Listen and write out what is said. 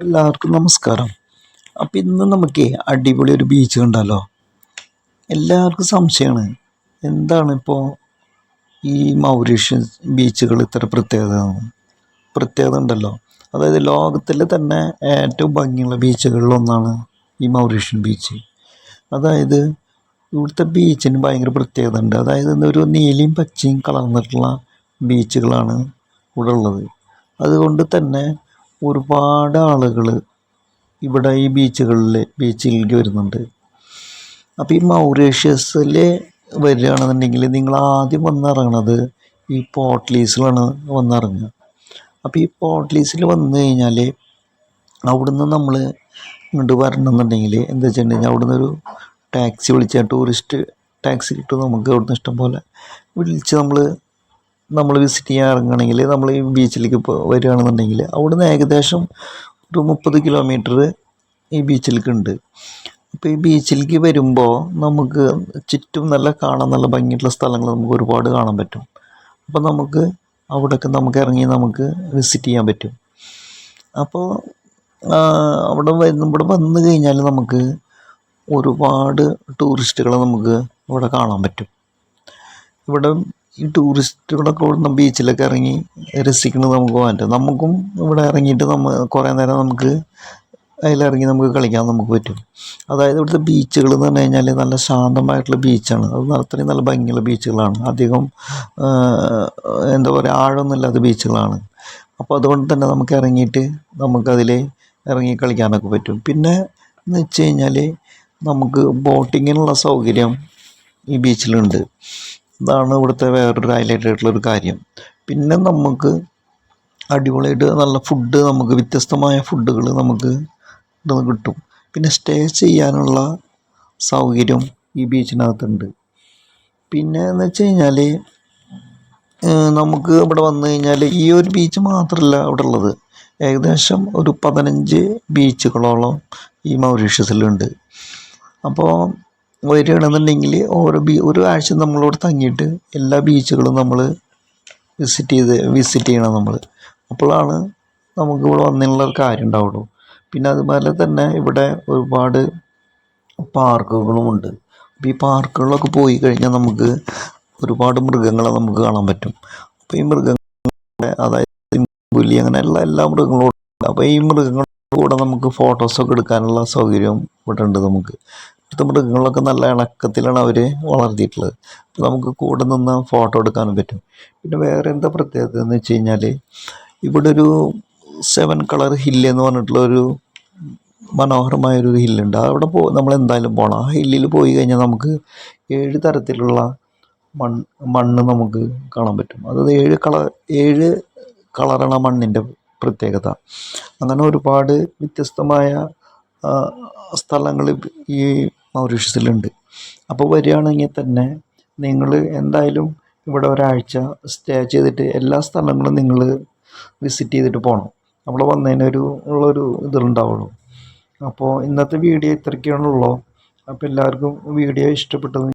എല്ലാവർക്കും നമസ്കാരം. അപ്പം ഇന്ന് നമുക്ക് അടിപൊളി ഒരു ബീച്ച് ഉണ്ടല്ലോ എല്ലാവർക്കും സംശയമാണ് എന്താണ് ഇപ്പോൾ ഈ മൗരീഷ്യൻ ബീച്ചുകൾ ഇത്ര പ്രത്യേകത? പ്രത്യേകത ഉണ്ടല്ലോ. അതായത് ലോകത്തിലെ തന്നെ ഏറ്റവും ഭംഗിയുള്ള ബീച്ചുകളിലൊന്നാണ് ഈ മൗരീഷ്യൻ ബീച്ച് അതായത് ഇവിടുത്തെ ബീച്ചിന് ഭയങ്കര പ്രത്യേകത ഉണ്ട്. അതായത് ഒരു നീലയും പച്ചയും കലർന്നിട്ടുള്ള ബീച്ചുകളാണ് ഇവിടെ ഉള്ളത്. അതുകൊണ്ട് തന്നെ ഒരുപാട് ആളുകൾ ഇവിടെ ഈ ബീച്ചുകളിൽ ബീച്ചിലേക്ക് വരുന്നുണ്ട്. അപ്പോൾ ഈ മൗറീഷ്യസിൽ വരികയാണെന്നുണ്ടെങ്കിൽ നിങ്ങൾ ആദ്യം വന്നിറങ്ങണത് ഈ പോട്ട്ലീസിലാണ് വന്നിറങ്ങുക. അപ്പോൾ ഈ പോട്ട്ലീസിൽ വന്നു കഴിഞ്ഞാൽ അവിടുന്ന് നമ്മൾ ഇങ്ങോട്ട് വരണമെന്നുണ്ടെങ്കിൽ എന്താ വെച്ചിട്ടുണ്ടെങ്കിൽ അവിടുന്ന് ഒരു ടാക്സി വിളിച്ചാൽ ടൂറിസ്റ്റ് ടാക്സി കിട്ടും നമുക്ക് അവിടുന്ന് ഇഷ്ടം പോലെ. വിളിച്ച് നമ്മൾ നമ്മൾ വിസിറ്റ് ചെയ്യാൻ ഇറങ്ങുകയാണെങ്കിൽ നമ്മൾ ഈ ബീച്ചിലേക്ക് വരികയാണെന്നുണ്ടെങ്കിൽ അവിടുന്ന് ഏകദേശം ഒരു മുപ്പത് കിലോമീറ്റർ ഈ ബീച്ചിലേക്ക് ഉണ്ട്. അപ്പോൾ ഈ ബീച്ചിലേക്ക് വരുമ്പോൾ നമുക്ക് ചുറ്റും നല്ല കാണാൻ നല്ല ഭംഗിയുള്ള സ്ഥലങ്ങൾ നമുക്ക് ഒരുപാട് കാണാൻ പറ്റും. അപ്പോൾ നമുക്ക് അവിടെയൊക്കെ നമുക്ക് ഇറങ്ങി നമുക്ക് വിസിറ്റ് ചെയ്യാൻ പറ്റും. അപ്പോൾ അവിടെ വരുന്ന ഇവിടെ വന്നു കഴിഞ്ഞാൽ നമുക്ക് ഒരുപാട് ടൂറിസ്റ്റുകളെ നമുക്ക് ഇവിടെ കാണാൻ പറ്റും. ഇവിടെ ഈ ടൂറിസ്റ്റുകളൊക്കെ ഇവിടുന്ന് ബീച്ചിലൊക്കെ ഇറങ്ങി രസിക്കുന്നത് നമുക്ക് പറ്റും നമുക്കും ഇവിടെ ഇറങ്ങിയിട്ട് നമ്മൾ കുറേ നേരം നമുക്ക് അതിലിറങ്ങി നമുക്ക് കളിക്കാൻ നമുക്ക് പറ്റും. അതായത് ഇവിടുത്തെ ബീച്ചുകൾ എന്ന് പറഞ്ഞു കഴിഞ്ഞാൽ നല്ല ശാന്തമായിട്ടുള്ള ബീച്ചാണ്. അത് അത്രയും നല്ല ഭംഗിയുള്ള ബീച്ചുകളാണ്. അധികം എന്താ പറയുക ആഴമൊന്നുമില്ലാത്ത ബീച്ചുകളാണ്. അപ്പോൾ അതുകൊണ്ട് തന്നെ നമുക്ക് ഇറങ്ങിയിട്ട് നമുക്കതിൽ ഇറങ്ങി കളിക്കാനൊക്കെ പറ്റും. പിന്നെ എന്ന് വെച്ച് കഴിഞ്ഞാൽ നമുക്ക് ബോട്ടിങ്ങിനുള്ള സൗകര്യം ഈ ബീച്ചിലുണ്ട്. ഇതാണ് ഇവിടുത്തെ വേറൊരു ഹൈലൈറ്റ് ആയിട്ടുള്ളൊരു കാര്യം. പിന്നെ നമുക്ക് അടിപൊളിയായിട്ട് നല്ല ഫുഡ് നമുക്ക് വ്യത്യസ്തമായ ഫുഡുകൾ നമുക്ക് കിട്ടും. പിന്നെ സ്റ്റേ ചെയ്യാനുള്ള സൗകര്യം ഈ ബീച്ചിനകത്തുണ്ട് പിന്നെ എന്ന് വെച്ച് കഴിഞ്ഞാൽ നമുക്ക് ഇവിടെ വന്നു കഴിഞ്ഞാൽ ഈ ഒരു ബീച്ച് മാത്രമല്ല അവിടെ ഉള്ളത്. ഏകദേശം ഒരു പതിനഞ്ച് ബീച്ചുകളോളം ഈ മൗറീഷ്യസിലുണ്ട്. അപ്പോൾ വരികയാണെന്നുണ്ടെങ്കിൽ ഓരോ ബീ ഒരു ആഴ്ച നമ്മളിവിടെ തങ്ങിയിട്ട് എല്ലാ ബീച്ചുകളും നമ്മൾ വിസിറ്റ് ചെയ്ത് വിസിറ്റ് ചെയ്യണം നമ്മൾ. അപ്പോഴാണ് നമുക്ക് ഇവിടെ വന്നുള്ള കാര്യം ഉണ്ടാവുള്ളൂ. പിന്നെ അതുപോലെ തന്നെ ഇവിടെ ഒരുപാട് പാർക്കുകളുമുണ്ട് അപ്പോൾ ഈ പാർക്കുകളിലൊക്കെ പോയി കഴിഞ്ഞാൽ നമുക്ക് ഒരുപാട് മൃഗങ്ങളെ നമുക്ക് കാണാൻ പറ്റും. അപ്പോൾ ഈ മൃഗങ്ങളെ അതായത് പുലി അങ്ങനെയുള്ള എല്ലാ മൃഗങ്ങളും അപ്പോൾ ഈ മൃഗങ്ങളുടെ കൂടെ നമുക്ക് ഫോട്ടോസൊക്കെ എടുക്കാനുള്ള സൗകര്യം ഇവിടെ ഉണ്ട് നമുക്ക്. ഇവിടുത്തെ മൃഗങ്ങളൊക്കെ നല്ല ഇണക്കത്തിലാണ് അവർ വളർത്തിയിട്ടുള്ളത്. അപ്പോൾ നമുക്ക് കൂടെ നിന്ന് ഫോട്ടോ എടുക്കാനും പറ്റും. പിന്നെ വേറെ എന്താ പ്രത്യേകത എന്ന് വെച്ച് കഴിഞ്ഞാൽ ഇവിടെ ഒരു സെവൻ കളർ ഹില്ല് എന്ന് പറഞ്ഞിട്ടുള്ള ഒരു മനോഹരമായൊരു ഹില്ലുണ്ട്. അവിടെ പോ നമ്മൾ എന്തായാലും പോകണം ആ ഹില്ലിൽ പോയി കഴിഞ്ഞാൽ നമുക്ക് ഏഴ് തരത്തിലുള്ള മണ്ണ് മണ്ണ് നമുക്ക് കാണാൻ പറ്റും. അതായത് ഏഴ് കളർ ഏഴ് കളറാണ് മണ്ണിന്റെ പ്രത്യേകത. അങ്ങനെ ഒരുപാട് വ്യത്യസ്തമായ സ്ഥലങ്ങൾ ഈ മൗറീഷ്യസിലുണ്ട്. അപ്പോൾ വരികയാണെങ്കിൽ തന്നെ നിങ്ങൾ എന്തായാലും ഇവിടെ ഒരാഴ്ച സ്റ്റേ ചെയ്തിട്ട് എല്ലാ സ്ഥലങ്ങളും നിങ്ങൾ വിസിറ്റ് ചെയ്തിട്ട് പോകണം അവിടെ വന്നതിനൊരു ഉള്ളൊരു ഇതുണ്ടാവുള്ളൂ. അപ്പോൾ ഇന്നത്തെ വീഡിയോ ഇത്രയ്ക്കാണുള്ളൂ അപ്പോൾ എല്ലാവർക്കും വീഡിയോ ഇഷ്ടപ്പെട്ടത്